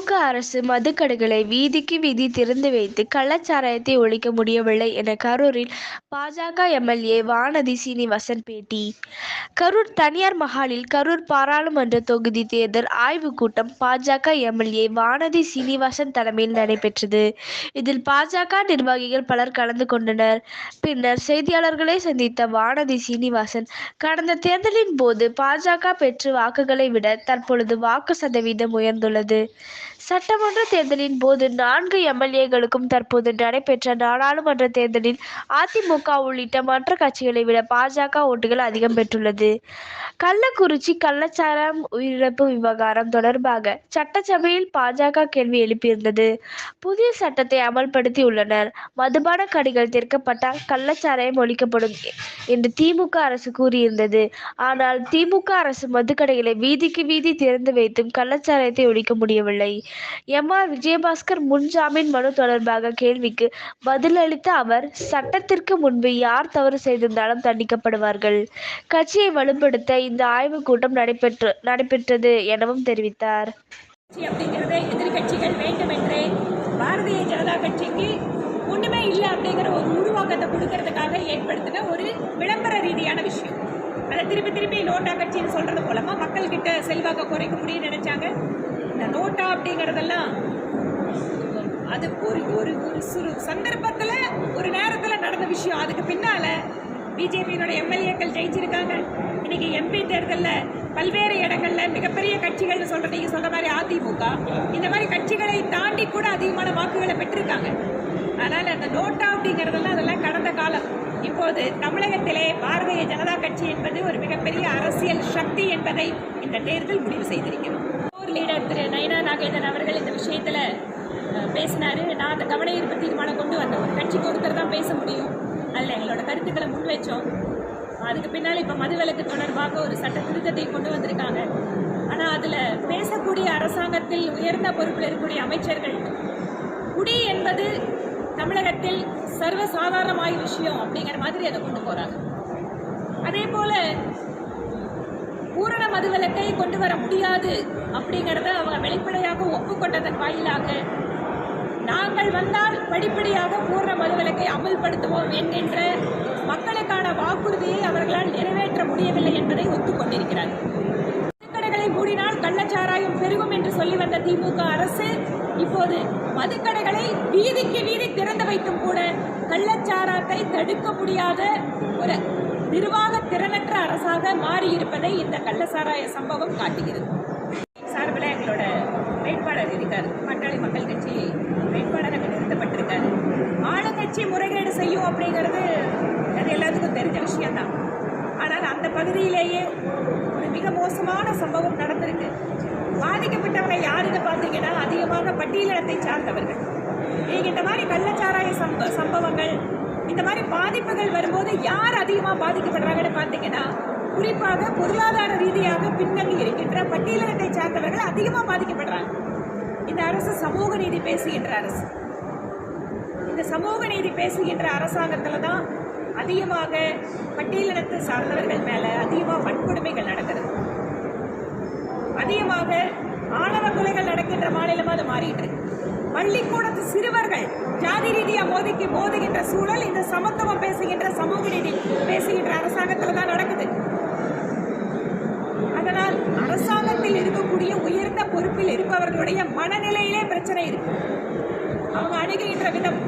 திமுக அரசு மதுக்கடைகளை வீதிக்கு வீதி திறந்து வைத்து கள்ளச்சாராயத்தை ஒழிக்க முடியவில்லை என கரூரில் பாஜக எம்எல்ஏ வானதி சீனிவாசன் பேட்டி. கரூர் தனியார் மஹாலில் கரூர் பாராளுமன்ற தொகுதி தேர்தல் ஆய்வுக் கூட்டம் பாஜக எம்எல்ஏ வானதி சீனிவாசன் தலைமையில் நடைபெற்றது. இதில் பாஜக நிர்வாகிகள் பலர் கலந்து கொண்டனர். பின்னர் செய்தியாளர்களை சந்தித்த வானதி சீனிவாசன் கடந்த தேர்தலின் போது பாஜக பெற்று வாக்குகளை விட தற்பொழுது வாக்கு சதவீதம் உயர்ந்துள்ளது. சட்டமன்ற தேர்தலின் போது நான்கு எம்எல்ஏகளுக்கும் தற்போது நடைபெற்ற நாடாளுமன்ற தேர்தலில் அதிமுக உள்ளிட்ட மற்ற கட்சிகளை விட பாஜக ஓட்டுகள் அதிகம் பெற்றுள்ளது. கள்ளக்குறிச்சி கள்ளச்சாரம் உயிரிழப்பு விவகாரம் தொடர்பாக சட்டசபையில் பாஜக கேள்வி எழுப்பியிருந்தது. புதிய சட்டத்தை அமல்படுத்தியுள்ளனர். மதுபான கடைகள் திறக்கப்பட்டால் கள்ளச்சாராயம் ஒழிக்கப்படும் என்று திமுக அரசு கூறியிருந்தது. ஆனால் திமுக அரசு மதுக்கடைகளை வீதிக்கு வீதி திறந்து வைத்தும் கள்ளச்சாராயத்தை ஒழிக்க முடியவில்லை. எம் ஆர் விஜயபாஸ்கர் முன்ஜாமீன் மனு தொடர்பாக கேள்விக்கு பதிலளித்த அவர் சட்டத்திற்கு முன்பு யார் தவறு செய்திருந்தாலும் தண்டிக்கப்படுவார்கள். கட்சியை வலுப்படுத்த இந்த ஆய்வுக் கூட்டம் நடைபெற்று நடைபெற்றது எனவும் தெரிவித்தார். கட்சி எதிர்கட்சிகள் வேண்டும் என்றே பாரதிய ஜனதா கட்சிக்கு ஒண்ணுமே இல்லை அப்படிங்கிற ஒரு உருவாக்கத்தை கொடுக்கறதுக்காக ஏற்படுத்தின ஒரு விளம்பர ரீதியான விஷயம். அதை திருப்பி திருப்பி நோட்டா கட்சின்னு சொல்றது மூலமா மக்கள்கிட்ட செல்வாக்க குறைக்க முடியும்னு நினைச்சாங்க. இந்த நோட்டா அப்படிங்கிறதெல்லாம் அது ஒரு ஒரு ஒரு சிறு சந்தர்ப்பத்தில் ஒரு நேரத்தில் நடந்த விஷயம். அதுக்கு பின்னால் பிஜேபியினுடைய எம்எல்ஏக்கள் ஜெயிச்சிருக்காங்க. இன்னைக்கு எம்பி தேர்தலில் பல்வேறு இடங்களில் மிகப்பெரிய கட்சிகள்னு சொல்கிற நீங்கள் சொல்கிற மாதிரி அதிமுக இந்த மாதிரி கட்சிகளை தாண்டி கூட அதிகமான வாக்குகளை பெற்றிருக்காங்க. அதனால் அந்த நோட்டா அப்படிங்கிறதெல்லாம் அதெல்லாம் கடந்த காலம். இப்போது தமிழகத்திலே பாரதிய ஜனதா கட்சி என்பது ஒரு மிகப்பெரிய அரசியல் சக்தி என்பதை இந்த தேர்தல் முடிவு செய்திருக்கிறது ஒரு லீடர் திரு நயனா நாகேந்திரன் அவர்கள் இந்த விஷயத்தில் பேசினாரு. நான் அந்த கவன ஈர்ப்பு தீர்மானம் கொண்டு வந்தோம் ஒரு கட்சிக்கு ஒருத்தர் தான் பேச முடியும். அதில் எங்களோட கருத்துக்களை முன்வைச்சோம். அதுக்கு பின்னால் இப்போ மதுவிலக்கு தொடர்பாக ஒரு சட்ட திருத்தத்தை கொண்டு வந்திருக்காங்க. ஆனால் அதில் பேசக்கூடிய அரசாங்கத்தில் உயர்ந்த பொறுப்பில் இருக்கக்கூடிய அமைச்சர்கள் குடி என்பது தமிழகத்தில் சர்வசாதாரணமாய விஷயம் அப்படிங்கிற மாதிரி அதை கொண்டு போகிறாங்க அதே போல் மதுவிலக்கை கொண்டு வர முடியாது அப்படிங்கிறத அவங்க வெளிப்படையாக ஒப்புக்கொண்டதன் வாயிலாக நாங்கள் வந்தால் படிப்படியாக பூர்ண மதுவிலக்கை அமல்படுத்துவோம் என்கின்ற மக்களுக்கான வாக்குறுதியை அவர்களால் நிறைவேற்ற முடியவில்லை என்பதை ஒத்துக்கொண்டிருக்கிறார். மதுக்கடைகளை மூடினால் கள்ளச்சாராயம் பெருகும் என்று சொல்லி வந்த திமுக அரசு இப்போது மதுக்கடைகளை வீதிக்கு வீதி திறந்து வைத்தும் கூட கள்ளச்சாராத்தை தடுக்க முடியாத ஒரு நிர்வாக திறனற்ற அரசாக மாறியிருப்பதை இந்த கள்ளசாராய சம்பவம் காட்டுகிறது. சார்பில் எங்களோட வேட்பாளர் இருக்கார். பாட்டாளி மக்கள் கட்சி வேட்பாளர் அங்கே நிறுத்தப்பட்டிருக்காரு ஆளுங்கட்சி முறைகேடு செய்யும் அப்படிங்கிறது அது எல்லாத்துக்கும் தெரிஞ்ச விஷயம்தான். ஆனால் அந்த பகுதியிலேயே ஒரு மிக மோசமான சம்பவம் நடந்திருக்கு. பாதிக்கப்பட்டவங்க யாருன்னு பார்த்தீங்கன்னா அதிகமாக பட்டியலினத்தை சார்ந்தவர்கள். நீங்கள் இந்த மாதிரி கள்ளச்சாராய சம்ப சம்பவங்கள் இந்த மாதிரி பாதிப்புகள் வரும்போது யார் அதிகமாக பாதிக்கப்படுறாங்கன்னு பார்த்தீங்கன்னா குறிப்பாக பொருளாதார ரீதியாக பின்னணி இருக்கின்ற பட்டியலினத்தை சார்ந்தவர்கள் அதிகமாக பாதிக்கப்படுறாங்க. இந்த அரசு சமூக நீதி பேசுகின்ற அரசு. இந்த சமூக நீதி பேசுகின்ற அரசாங்கத்தில் தான் அதிகமாக பட்டியலினத்தை சார்ந்தவர்கள் மேலே அதிகமாக வன்கொடுமைகள் நடக்கிறது அதிகமாக ஆணவ கொலைகள் நடக்கின்ற மாநிலமாக அது மாறிட்டு இருக்கு. பள்ளிக்கூடத்து சிறுவர்கள் ஜாதி ரீதியா மோதிக்கு மோதுகின்ற சூழல் இந்த சமத்துவம் பேசுகின்ற சமூக நீதி பேசுகின்ற அரசாங்கத்தில் தான் நடக்குது. அதனால் அரசாங்கத்தில் இருக்கக்கூடிய உயர்ந்த பொறுப்பில் இருப்பவர்களுடைய மனநிலையிலே பிரச்சனை இருக்கு. அவங்க அணுகுகின்ற விதம்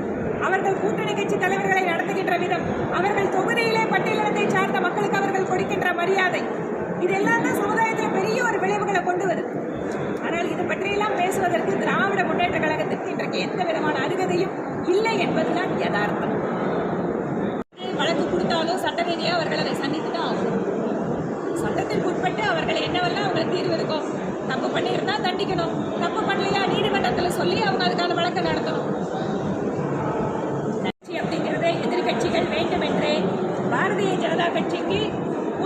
அவர்கள் கூட்டணி கட்சி தலைவர்களை நடத்துகின்ற விதம் அவர்கள் தொகுதியிலே பட்டியலினத்தை சார்ந்த மக்களுக்கு அவர்கள் கொடுக்கின்ற மரியாதை இதெல்லாம் தான் சமுதாயத்தில் பெரிய ஒரு விளைவுகளை கொண்டு வருது. இது பற்றியெல்லாம் பேசுவதற்கு திராவிட முன்னேற்ற கழகத்திற்கு இன்றைக்கு எந்த விதமான அருகதையும் இல்லை என்பதுதான் யதார்த்தம். வழக்கு கொடுத்தாலும் சட்ட ரீதியாக அவர்கள் அதை சந்தித்து தான் ஆகும் சட்டத்திற்கு உட்பட்டு அவர்கள் என்னவெல்லாம் அவங்களுக்கு தீர்வு இருக்கும் தப்பு பண்ணியிருந்தா தண்டிக்கணும் தப்பு பண்ணலையா நீதிமன்றத்தில் சொல்லி அவங்க அதுக்கான வழக்கை நடத்தணும். கட்சி அப்படிங்கிறத எதிர்கட்சிகள் வேண்டும் என்றே பாரதிய ஜனதா கட்சிக்கு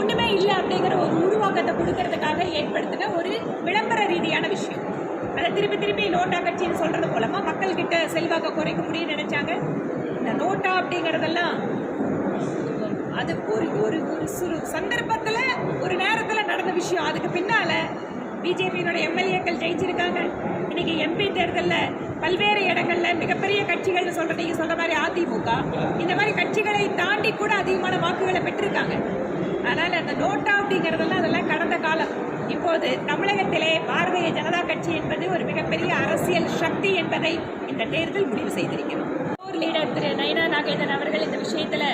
ஒண்ணுமே இல்லை அப்படிங்கிற ஒரு உருவாக்கத்தை கொடுக்கறதுக்காக ஏற்படுத்தின ஒரு விளம்பர ரீதியான விஷயம். திருப்பி திருப்பி நோட்டா கட்சின்னு சொல்றது மூலமா மக்கள் கிட்ட செல்வாக்க குறைக்க முடியும்னு நினைச்சாங்க. இந்த நோட்டா அப்படிங்கிறதெல்லாம் அது ஒரு ஒரு ஒரு சிறு சந்தர்ப்பத்தில் ஒரு நேரத்தில் நடந்த விஷயம். அதுக்கு பின்னால பிஜேபியினுடைய எம்எல்ஏக்கள் ஜெயிச்சிருக்காங்க. இன்னைக்கு எம்பி தேர்தலில் பல்வேறு இடங்கள்ல மிகப்பெரிய கட்சிகள்னு சொல்ற நீங்கள் சொல்ற மாதிரி அதிமுக இந்த மாதிரி கட்சிகளை தாண்டி கூட அதிகமான வாக்குகளை பெற்றிருக்காங்க. அதனால் அந்த நோட்டா அப்படிங்கிறதெல்லாம் அதெல்லாம் கடந்த காலம். இப்போது தமிழகத்திலே பாரதிய ஜனதா கட்சி என்பது ஒரு மிகப்பெரிய அரசியல் சக்தி என்பதை இந்த தேர்தல் முடிவு செய்திருக்கிறது. ஒரு லீடர் திரு நயனா நாகேந்திரன் அவர்கள் இந்த விஷயத்தில்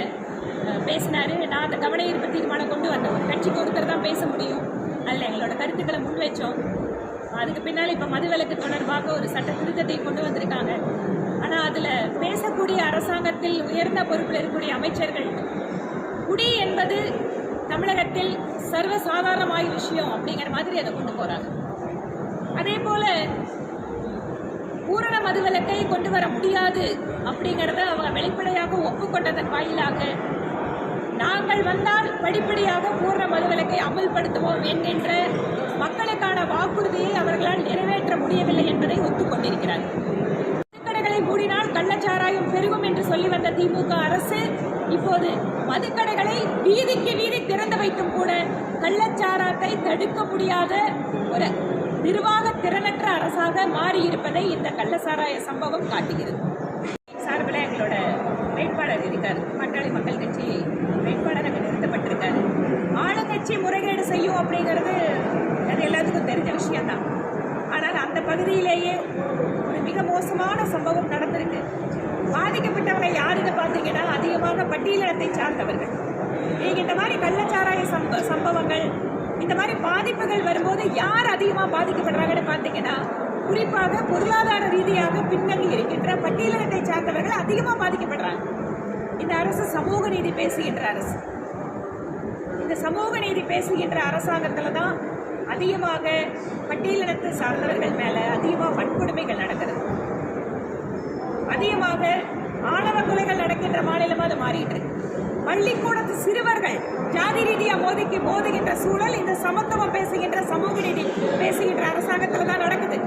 பேசினார் பேசினாரு. நான் அந்த கவன ஈர்ப்பு தீர்மானம் கொண்டு வந்தேன். ஒரு கட்சிக்கு ஒருத்தர் தான் பேச முடியும். அதில் எங்களோட கருத்துக்களை முன்வைச்சோம். அதுக்கு பின்னால் இப்போ மதுவிலக்கு தொடர்பாக ஒரு சட்ட திருத்தத்தை கொண்டு வந்திருக்காங்க. ஆனால் அதில் பேசக்கூடிய அரசாங்கத்தில் உயர்ந்த பொறுப்பில் இருக்கக்கூடிய அமைச்சர்கள் குடி என்பது தமிழகத்தில் சர்வசாதாரணமாய விஷயம் அப்படிங்கிற மாதிரி அதை கொண்டு போறாங்க. அதே போல பூரண மதுவிலக்கை கொண்டு வர முடியாது அப்படிங்கிறத அவங்க வெளிப்படையாக ஒப்புக்கொண்டதன் வாயிலாக நாங்கள் வந்தால் படிப்படியாக பூர்ண மதுவிலக்கை அமல்படுத்துவோம் என்கின்ற மக்களுக்கான வாக்குறுதியை அவர்களால் நிறைவேற்ற முடியவில்லை என்பதை ஒத்துக்கொண்டிருக்கிறார் கடைகளை மூடினால் கள்ளச்சாராயம் பெருகும் என்று சொல்லி வந்த திமுக அரசு மதுக்கடைகளை வீதிக்கு வீதி திறந்து வைத்தும் கூட கள்ளச்சாராயத்தை தடுக்க முடியாத ஒரு நிர்வாக திறனற்ற அரசாக மாறியிருப்பதை இந்த கள்ளச்சாராய சம்பவம் காட்டுகிறது. சார்பில் எங்களோட வேட்பாளர் இருக்கார். பாட்டாளி மக்கள் கட்சி வேட்பாளர் அங்கே நிறுத்தப்பட்டிருக்காரு. ஆளுங்கட்சி முறைகேடு செய்யும் அப்படிங்கிறது அது எல்லாத்துக்கும் தெரிஞ்ச விஷயம்தான். ஆனால் அந்த பகுதியிலேயே ஒரு மிக மோசமான சம்பவம் நடந்திருக்கு. பாதிக்கப்பட்டவங்க யாருன்னு பார்த்தீங்கன்னா அதிகமாக பட்டியலினத்தை சார்ந்தவர்கள். நீங்க இந்த மாதிரி கள்ளச்சாராய சம்ப சம்பவங்கள் இந்த மாதிரி பாதிப்புகள் வரும்போது யார் அதிகமாக பாதிக்கப்படுறாங்கன்னு பார்த்தீங்கன்னா குறிப்பாக பொருளாதார ரீதியாக பின்னணி இருக்கின்ற பட்டியலினத்தை சார்ந்தவர்கள் அதிகமாக பாதிக்கப்படுறாங்க. இந்த அரசு சமூக நீதி பேசுகின்ற அரசு. இந்த சமூக நீதி பேசுகின்ற அரசாங்கத்தில் தான் அதிகமாக பட்டியலினத்தை சார்ந்தவர்கள் மேலே அதிகமாக வன்கொடுமைகள் நடக்கிறது அதிகமாக ஆணவ கொலைகள் நடக்கின்ற மாநிலமாக அது மாறிட்டு இருக்கு. பள்ளிக்கூடத்து சிறுவர்கள் ஜாதி ரீதியாக மோதிக்கு மோதுகின்ற சூழல் இந்த சமத்துவம் பேசுகின்ற சமூக நீதி பேசுகின்ற அரசாங்கத்தில் தான் நடக்குது.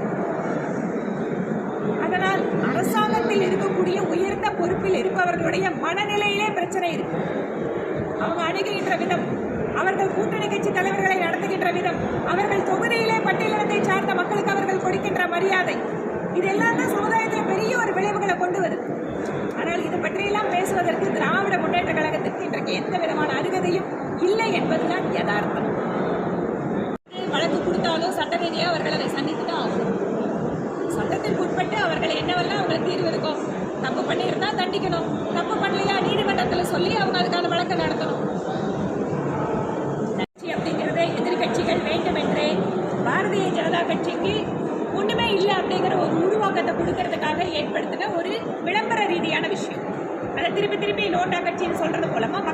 அதனால் அரசாங்கத்தில் இருக்கக்கூடிய உயர்ந்த பொறுப்பில் இருப்பவர்களுடைய மனநிலையிலே பிரச்சனை இருக்கு. அவங்க அணுகுகின்ற விதம் அவர்கள் கூட்டணி கட்சி தலைவர்களை நடத்துகின்ற விதம் அவர்கள் தொகுதியிலே பட்டியலினத்தை சார்ந்த மக்களுக்கு அவர்கள் கொடுக்கின்ற மரியாதை இதெல்லாம் தான் சமுதாயத்தில் பெரிய ஒரு விளைவுகளை கொண்டு வருது. இது பற்றியெல்லாம் பேசுவதற்கு திராவிட முன்னேற்ற கழகத்திற்கு இன்றைக்கு எந்த விதமான அருகதையும் இல்லை என்பதுதான் யதார்த்தம். வழக்கு கொடுத்தாலும் சட்ட ரீதியாக அவர்கள் அதை சந்தித்து தான் ஆகணும். சட்டத்திற்கு உட்பட்டு அவர்கள் என்னவெல்லாம் அவங்களுக்கு தீர்வு இருக்கும் தப்பு பண்ணியிருந்தா தண்டிக்கணும் தப்பு பண்ணலையா நீதிமன்றத்தில் சொல்லி அவங்க அதுக்கான வழக்கை நடத்தணும். கட்சி அப்படிங்கிறத எதிர்கட்சிகள் வேண்டும் என்றே பாரதிய ஜனதா கட்சிக்கு ஒண்ணுமே இல்லை அப்படிங்கிற ஒரு உருவாக்கத்தை கொடுக்கறதுக்காக ஏற்படுத்தின ஒரு விளம்பர நோட்டா கட்சின்னு சொல்றது மூலமா மக்கள்